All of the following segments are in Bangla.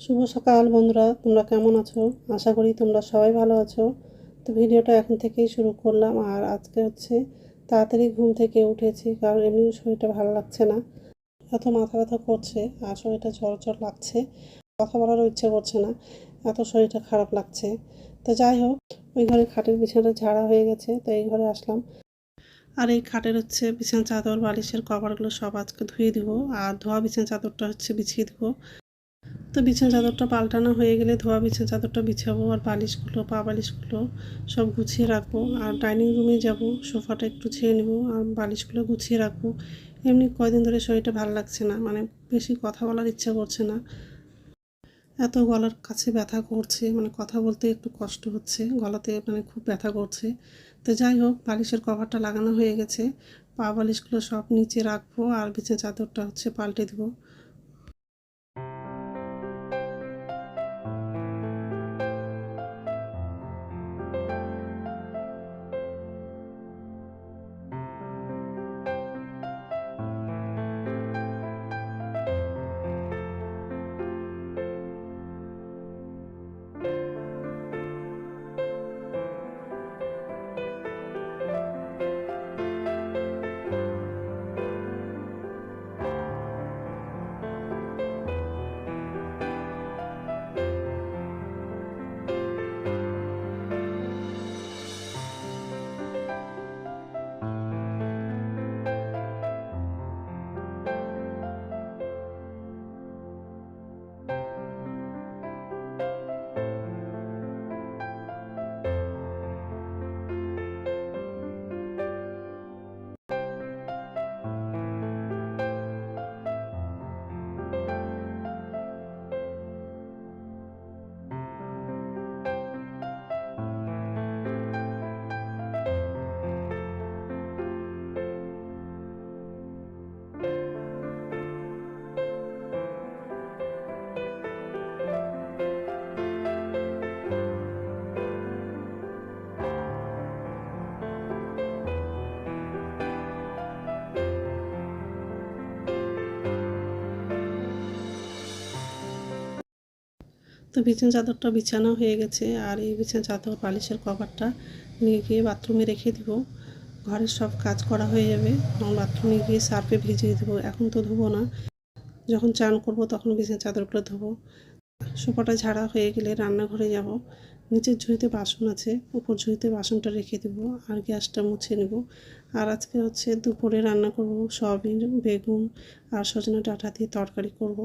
শুভ সকাল বন্ধুরা, তোমরা কেমন আছো? আশা করি তোমরা সবাই ভালো আছো। তো ভিডিওটা এখন থেকেই শুরু করলাম, আর আজকে হচ্ছে তাড়াতাড়ি ঘুম থেকে উঠেছি, কারণ এমনি শরীরটা ভালো লাগছে না। এত মাথা ব্যথা করছে, আর শরীরটা জ্বর লাগছে। কথা বলারও ইচ্ছে করছে না, এত শরীরটা খারাপ লাগছে। তো যাই হোক, ওই ঘরে খাটের বিছানাটা ঝাড়া হয়ে গেছে, তো এই ঘরে আসলাম। আর এই খাটের হচ্ছে বিছানা চাদর, বালিশের কভারগুলো সব আজকে ধুয়ে দিব, আর ধোয়া বিছানা চাদরটা হচ্ছে বিছিয়ে দিব। তো বিছানা চাদরটা পাল্টানো হয়ে গেলে ধোয়া বিছানা চাদরটা বিছাবো আর বালিশগুলো, পা বালিশগুলো সব গুছিয়ে রাখব। আর ডাইনিং রুমে যাব, সোফাটা একটু ছেড়ে নেব আর বালিশগুলো গুছিয়ে রাখব। এমনি কয়দিন ধরে শরীরটা ভালো লাগছে না মানে বেশি কথা বলার ইচ্ছা করছে না। এত গলার কাছে ব্যথা করছে মানে কথা বলতে একটু কষ্ট হচ্ছে, গলাতে মানে খুব ব্যথা করছে। তো যাই হোক, বালিশের কভারটা লাগানো হয়ে গেছে। পা বালিশগুলো সব নিচে রাখব আর বিছানা চাদরটা হচ্ছে পাল্টে দেবো। তো বিছানা চাদরটা বিছানো হয়ে গেছে আর এই বিছানা চাদর পালিশের কভারটা নিয়ে গিয়ে বাথরুমে রেখে দিব। ঘরের সব কাজ করা হয়ে যাবে। তখন বাথরুমে গিয়ে সার্ফে ভিজিয়ে দেবো। এখন তো ধোবো না। যখন চান করব তখন বিছানা চাদরগুলো ধোবো। সোফাটা ঝাড়া হয়ে গেলে রান্নাঘরে যাব। নিচের ঝুঁইতে বাসন আছে। উপর ঝুঁইতে বাসনটা রেখে দেবো আর গ্যাসটা মুছে নেব। আর আজকে হচ্ছে দুপুরে রান্না করব সয়াবিন, বেগুন আর সজনা ডাঁটা দিয়ে তরকারি করব।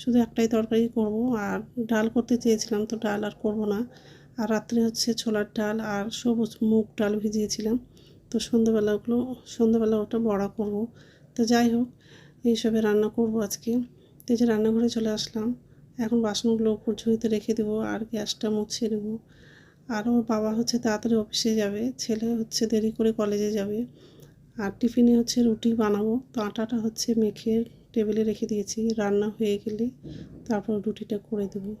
শুধু একটাই তরকারি করব। আর ডাল করতে চেয়েছিলাম তো ডাল আর করব না। আর রাত্রে হচ্ছে ছোলার ডাল আর সবুজ মুগ ডাল ভিজিয়েছিলাম। তো সন্ধ্যাবেলা ওগুলো, সন্ধ্যাবেলা ওটা বড়া করব। তো যাই হোক এইসবে রান্না করব আজকে। তো যে রান্নাঘরে চলে আসলাম। এখন বাসনগুলো উপর ঝুঁইতে রেখে দেবো আর গ্যাসটা মুছিয়ে নেব। আর ওর বাবা হচ্ছে তাড়াতাড়ি অফিসে যাবে। ছেলে হচ্ছে দেরি করে কলেজে যাবে। আর টিফিনে হচ্ছে রুটি বানাবো। তো আটাটা হচ্ছে মেখে টেবিলে রেখে দিয়েছি রান্না হয়ে গেলে তারপর রুটিটা করে দেবো।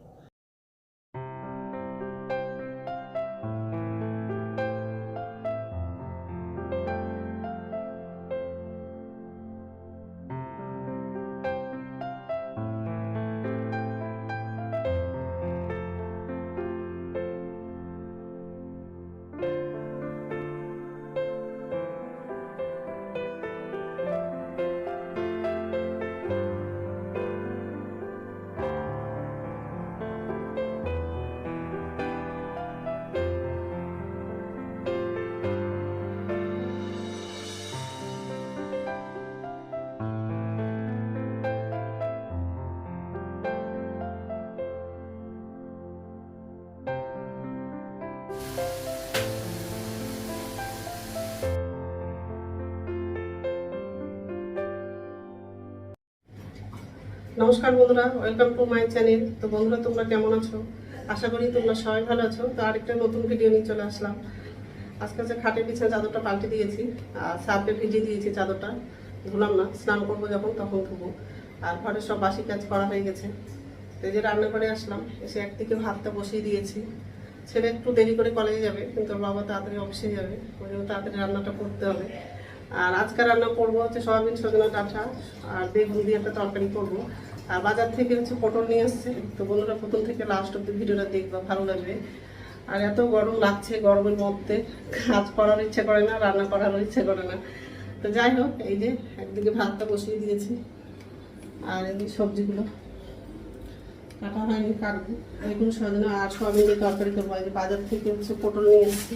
নমস্কার বন্ধুরা ওয়েলকাম টু মাই চ্যানেল তো বন্ধুরা, তোমরা কেমন আছো? আশা করি তোমরা সবাই ভালো আছো। তো আরেকটা নতুন ভিডিও নিয়ে চলে আসলাম। আজকে হচ্ছে খাটের পিছনে চাদরটা পাল্টে দিয়েছি, আর সার্ফে ভিজিয়ে দিয়েছি চাদরটা। ধুলাম না, স্নান করব যখন, তখন ধুবো। আর ঘরের সব বাসি কাজ করা হয়ে গেছে। তো এই যে রান্নাঘরে আসলাম, এসে একদিকে ভাতটা বসিয়ে দিয়েছি। ছেলে একটু দেরি করে কলেজে যাবে, কিন্তু বাবা তাড়াতাড়ি অফিসে যাবে, ওই জন্য তাড়াতাড়ি রান্নাটা করতে হবে। আর আজকে রান্না করব হচ্ছে সয়াবিন, সজনা ডাঁটা, আর বেগুন দিয়ে একটা তরকারি করব। আর বাজার থেকে হচ্ছে পটল নিয়ে আসছে তো বন্ধুরা, প্রথম থেকে লাস্ট অব্দি ভিডিওটা দেখবা, ভালো লাগবে। আর এত গরম লাগছে গরমের মধ্যে, কাজ করার ইচ্ছে করে না, রান্না করারও ইচ্ছে করে না। তো যাই হোক, এই যে একদিকে ভাতটা বসিয়ে দিয়েছি, আর এদিকে সবজিগুলো কাটা হয়নি, কাটবো। এগুলো সজনে আর দিয়ে তরকারি করব। বাজার থেকে হচ্ছে পটল নিয়ে আসছি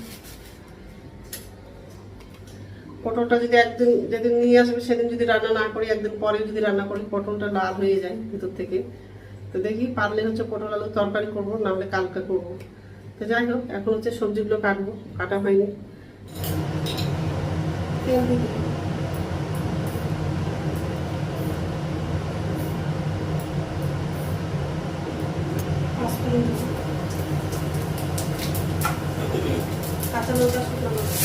পটলটা যদি একদিন যেদিন নিয়ে আসবে, সেদিন যদি রান্না না করি, একদিন পরে যদি রান্না করি, পটলটা লাল হয়ে যায় ভিতর থেকে। তো দেখি পারলে হচ্ছে পটল আলু তরকারি করব নাহলে কালকে করব। তো যাই হোক, এখন হচ্ছে সবজিগুলো কাটবো, কাটা হয়নি। কাঁচা লঙ্কা শুকনো লঙ্কা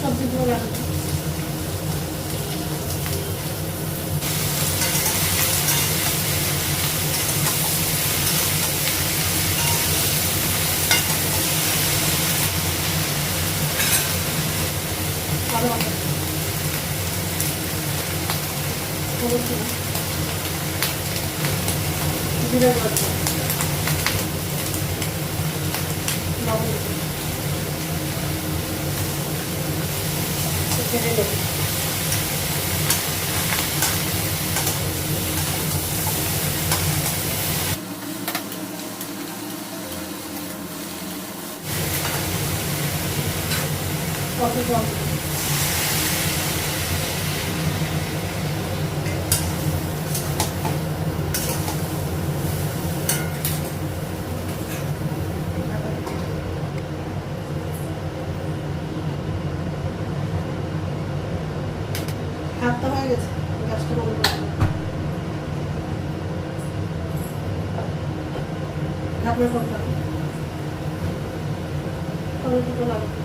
সবজিগুলো রাখব ভালো হবে হলুদ দিলাম। জিরে গুঁড়ো দিলাম। লবণ দিলাম। ছেড়ে দেবো কত জল দেবো? হাতটা হয়ে গেছে গ্যাসটা বন্ধ করে দিলাম। ঢাকনা করতে হবে টমেটোটা লাগবে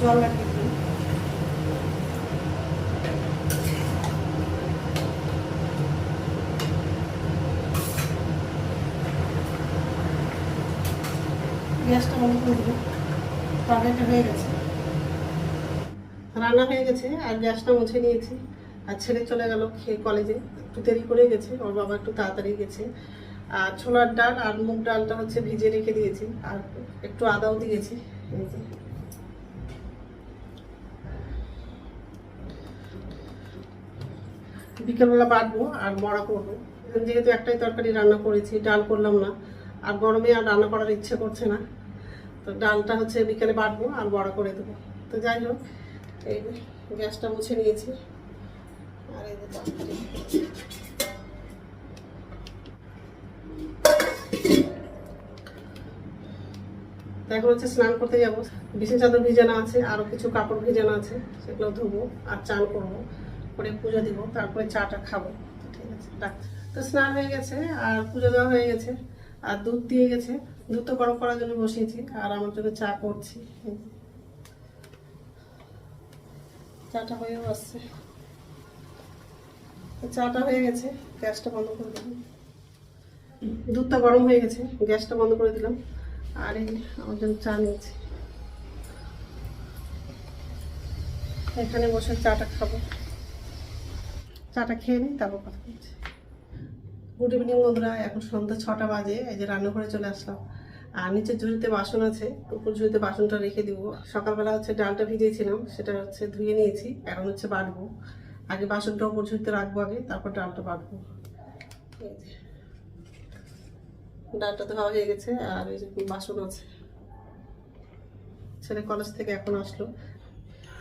জল লাগিয়ে দিই গ্যাসটা বন্ধ করে তরকারিটা হয়ে গেছে। রান্না হয়ে গেছে, আর গ্যাসটা মুছে নিয়েছি। আর ছেলে চলে গেল খেয়ে কলেজে। একটু দেরি করে গেছে, ওর বাবা একটু তাড়াতাড়ি গেছে। আর ছোলার ডাল আর মুগ ডালটা হচ্ছে ভিজে রেখে দিয়েছি। আর একটু আদাও দিয়েছি। বিকেলবেলা বাটবো আর বড়া করব। যেহেতু একটাই তরকারি রান্না করেছি, ডাল করলাম না। আর গরমে আর রান্না করার ইচ্ছে করছে না। তো ডালটা হচ্ছে বিকেলে বাটবো আর বড়া করে দেবো। তো যাই হোক, এই গ্যাসটা মুছে নিয়েছি। আর এই যে এখন হচ্ছে স্নান করতে যাব। বিছানা চাদর ভিজানো আছে আরও কিছু কাপড় ভিজানো আছে, সেগুলো ধোবো আর চান করব। করে পুজো দিব, তারপরে চাটা খাব। ঠিক আছে। তো স্নান হয়ে গেছে, আর পুজো দেওয়া হয়ে গেছে, আর দুধ দিয়ে গেছে। দুধ গরম করার জন্য বসিয়েছি, আর আমার জন্য চা করছি। চাটা হয়েও আসছে। চাটা হয়ে গেছে, গ্যাসটা বন্ধ করে দিলাম। দুধটা গরম হয়ে গেছে, গ্যাসটা বন্ধ করে দিলাম, আর এই আমার জন্য চা নিয়েছি। এখানে বসে চাটা খাব। চাটা খেয়ে নিই, তারপর কথা বলছি। গুড ইভিনিং বন্ধুরা। এখন সন্ধ্যা ছটা বাজে। এই যে রান্নাঘরে চলে আসলাম। আর নিচের ঝুড়িতে বাসন আছে। উপর ঝুড়িতে বাসনটা রেখে দিব। সকালবেলা হচ্ছে ডালটা ভিজিয়েছিলাম সেটা হচ্ছে ধুয়ে নিয়েছি। এখন হচ্ছে বাটবো। আগে বাসনটা উপর ঝুড়িতে রাখব আগে, তারপর ডালটা বাটবো। ডালটা ধোয়া হয়ে গেছে, আর এই যে বাসন আছে। ছেলে কলেজ থেকে এখন আসলো।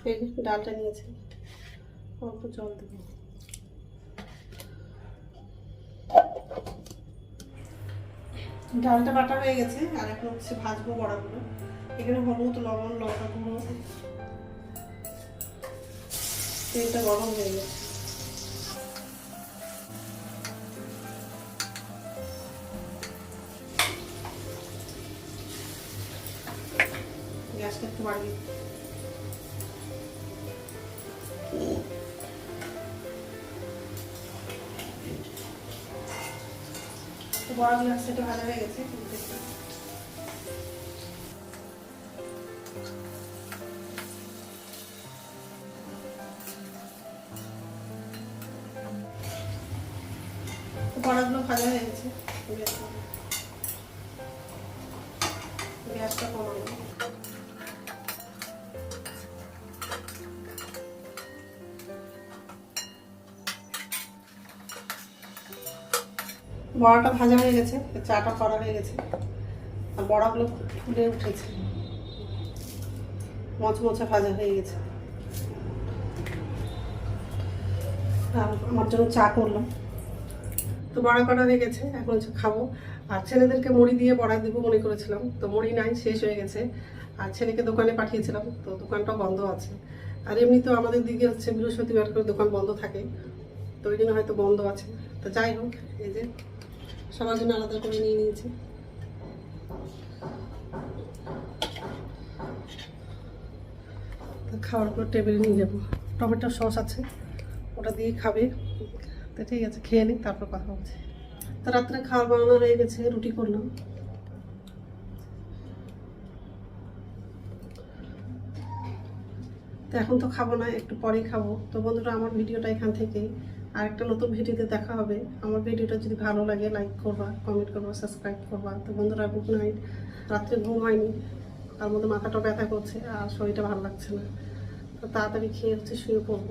এই ডালটা নিয়েছে। অল্প জল দেবো। ডালটা বাটা হয়ে গেছে, আর এখন হচ্ছে ভাজবো বড়াগুলো। এখানে হলুদ, লবণ, লঙ্কা গুঁড়ো। তেলটা গরম হয়ে গেছে। গ্যাসটা একটু বাড়িয়ে বড়াগুলো সেটা ভালো হয়ে গেছে বড়াগুলো ভাজা হয়ে গেছে গ্যাসটা কমানো বড়াটা ভাজা হয়ে গেছে চাটা করা হয়ে গেছে। আর বড়াগুলো ফুলে উঠেছে। মচমচে ভাজা হয়ে গেছে। আমার জন্য চা করলাম। তো বড়া করা হয়ে গেছে, এখন হচ্ছে খাব। আর ছেলেদেরকে মুড়ি দিয়ে বড়া দেবো মনে করেছিলাম। তো মুড়ি নাই, শেষ হয়ে গেছে। আর ছেলেকে দোকানে পাঠিয়েছিলাম, তো দোকানটাও বন্ধ আছে। আর এমনি তো আমাদের দিকে হচ্ছে বৃহস্পতিবার করে দোকান বন্ধ থাকে। তো ওই জন্য হয়তো বন্ধ আছে। তো যাই হোক, এই যে সবার জন্য আলাদা করে নিয়ে নিয়েছি। খাওয়ার পর টেবিলে নিয়ে যাব। টমেটো সস আছে, ওটা দিয়ে খাবে। তো ঠিক আছে, খেয়ে নিই তারপর কথা বলছি তো রাত্রে খাওয়ার বানানো হয়ে গেছে, রুটি করলাম। তো এখন তো খাব না, একটু পরেই খাব। তো বন্ধুরা, আমার ভিডিওটা এখান থেকেই। আর একটা নতুন ভিডিওতে দেখা হবে। আমার ভিডিওটা যদি ভালো লাগে লাইক করবা কমেন্ট করবা সাবস্ক্রাইব করবা। তো বন্ধুরা গুড নাইট রাত্রে ঘুম হয়নি, তার মধ্যে মাথাটা ব্যথা করছে আর শরীরটা ভালো লাগছে না। তো তাড়াতাড়ি খেয়ে হচ্ছে শুয়ে পড়ব।